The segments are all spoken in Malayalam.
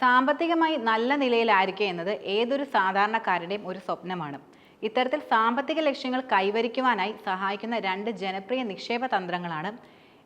സാമ്പത്തികമായി നല്ല നിലയിലായിരിക്കുക എന്നത് ഏതൊരു സാധാരണക്കാരുടെയും ഒരു സ്വപ്നമാണ്. ഇത്തരത്തിൽ സാമ്പത്തിക ലക്ഷ്യങ്ങൾ കൈവരിക്കുവാനായി സഹായിക്കുന്ന രണ്ട് ജനപ്രിയ നിക്ഷേപ തന്ത്രങ്ങളാണ്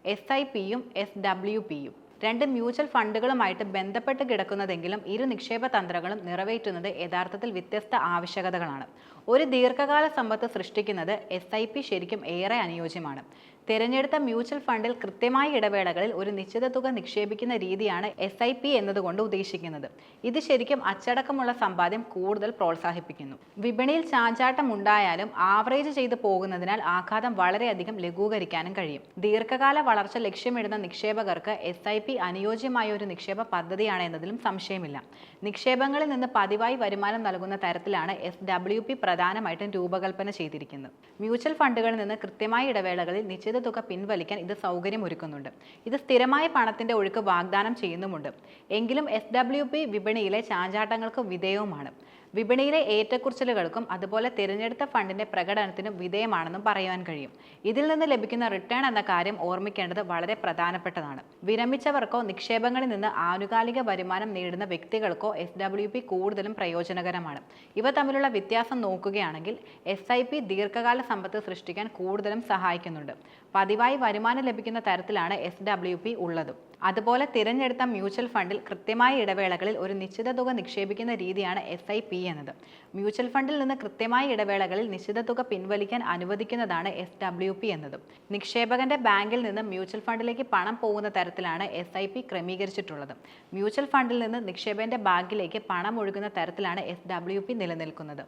എസ് ഐ പിയും എസ് ഡബ്ല്യു പിയും രണ്ട് മ്യൂച്വൽ ഫണ്ടുകളുമായിട്ട് ബന്ധപ്പെട്ട് കിടക്കുന്നതെങ്കിലും ഇരു നിക്ഷേപ തന്ത്രങ്ങളും നിറവേറ്റുന്നത് യഥാർത്ഥത്തിൽ വ്യത്യസ്ത ആവശ്യകതകളാണ്. ഒരു ദീർഘകാല സമ്പത്ത് സൃഷ്ടിക്കുന്നത് എസ് ഐ പി ശരിക്കും ഏറെ അനുയോജ്യമാണ്. തിരഞ്ഞെടുത്ത മ്യൂച്വൽ ഫണ്ടിൽ കൃത്യമായ ഇടവേളകളിൽ ഒരു നിശ്ചിത തുക നിക്ഷേപിക്കുന്ന രീതിയാണ് എസ് ഐ പി എന്നതുകൊണ്ട് ഉദ്ദേശിക്കുന്നത്. ഇത് ശരിക്കും അച്ചടക്കമുള്ള സമ്പാദ്യം കൂടുതൽ പ്രോത്സാഹിപ്പിക്കുന്നു. വിപണിയിൽ ചാഞ്ചാട്ടം ഉണ്ടായാലും ആവറേജ് ചെയ്തു പോകുന്നതിനാൽ ആഘാതം വളരെയധികം ലഘൂകരിക്കാനും കഴിയും. ദീർഘകാല വളർച്ച ലക്ഷ്യമിടുന്ന നിക്ഷേപകർക്ക് എസ് ഐ പി അനുയോജ്യമായ ഒരു നിക്ഷേപ പദ്ധതിയാണ് എന്നതിലും സംശയമില്ല. നിക്ഷേപങ്ങളിൽ നിന്ന് പതിവായി വരുമാനം നൽകുന്ന തരത്തിലാണ് എസ് ഡബ്ല്യു പി പ്രധാനമായിട്ടും രൂപകൽപ്പന ചെയ്തിരിക്കുന്നത്. മ്യൂച്വൽ ഫണ്ടുകളിൽ നിന്ന് കൃത്യമായ ഇടവേളകളിൽ നിശ്ചിത തുക പിൻവലിക്കാൻ ഇത് സൗകര്യമൊരുക്കുന്നുണ്ട്. ഇത് സ്ഥിരമായ പണത്തിന്റെ ഒഴുക്ക് വാഗ്ദാനം ചെയ്യുന്നുമുണ്ട്. എങ്കിലും എസ് ഡബ്ല്യു പി വിപണിയിലെ ചാഞ്ചാട്ടങ്ങൾക്ക് വിധേയവുമാണ്. വിപണിയിലെ ഏറ്റക്കുറിച്ചിലുകൾക്കും അതുപോലെ തിരഞ്ഞെടുത്ത ഫണ്ടിന്റെ പ്രകടനത്തിനും വിധേയമാണെന്നും പറയുവാൻ കഴിയും. ഇതിൽ നിന്ന് ലഭിക്കുന്ന റിട്ടേൺ എന്ന കാര്യം ഓർമ്മിക്കേണ്ടത് വളരെ പ്രധാനപ്പെട്ടതാണ്. വിരമിച്ചവർക്കോ നിക്ഷേപങ്ങളിൽ നിന്ന് ആനുകാലിക വരുമാനം നേടുന്ന വ്യക്തികൾക്കോ എസ് ഡബ്ല്യു പി കൂടുതലും പ്രയോജനകരമാണ്. ഇവ തമ്മിലുള്ള വ്യത്യാസം നോക്കുകയാണെങ്കിൽ എസ് ഐ പി ദീർഘകാല സമ്പത്ത് സൃഷ്ടിക്കാൻ കൂടുതലും സഹായിക്കുന്നുണ്ട്. പതിവായി വരുമാനം ലഭിക്കുന്ന തരത്തിലാണ് എസ് ഡബ്ല്യു പി ഉള്ളതും. അതുപോലെ തിരഞ്ഞെടുത്ത മ്യൂച്വൽ ഫണ്ടിൽ കൃത്യമായ ഇടവേളകളിൽ ഒരു നിശ്ചിത തുക നിക്ഷേപിക്കുന്ന രീതിയാണ് എസ് ഐ പി എന്നത് മ്യൂച്വൽ ഫണ്ടിൽ നിന്ന് കൃത്യമായ ഇടവേളകളിൽ നിശ്ചിത തുക പിൻവലിക്കാൻ അനുവദിക്കുന്നതാണ് എസ് ഡബ്ല്യു പി എന്നതും. നിക്ഷേപകന്റെ ബാങ്കിൽ നിന്ന് മ്യൂച്വൽ ഫണ്ടിലേക്ക് പണം പോകുന്ന തരത്തിലാണ് എസ് ഐ പി ക്രമീകരിച്ചിട്ടുള്ളത്. മ്യൂച്വൽ ഫണ്ടിൽ നിന്ന് നിക്ഷേപന്റെ ബാങ്കിലേക്ക് പണം ഒഴുകുന്ന തരത്തിലാണ് എസ് ഡബ്ല്യു പി നിലനിൽക്കുന്നത്.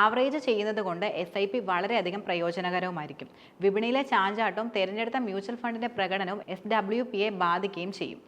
ആവറേജ് ചെയ്യുന്നത് കൊണ്ട് എസ് ഐ പി വളരെയധികം പ്രയോജനകരവുമായിരിക്കും. വിപണിയിലെ ചാഞ്ചാട്ടവും തിരഞ്ഞെടുത്ത മ്യൂച്വൽ ഫണ്ടിന്റെ പ്രകടനവും എസ് ഡബ്ല്യു പിയെ ബാധിക്കുകയും ചെയ്യും.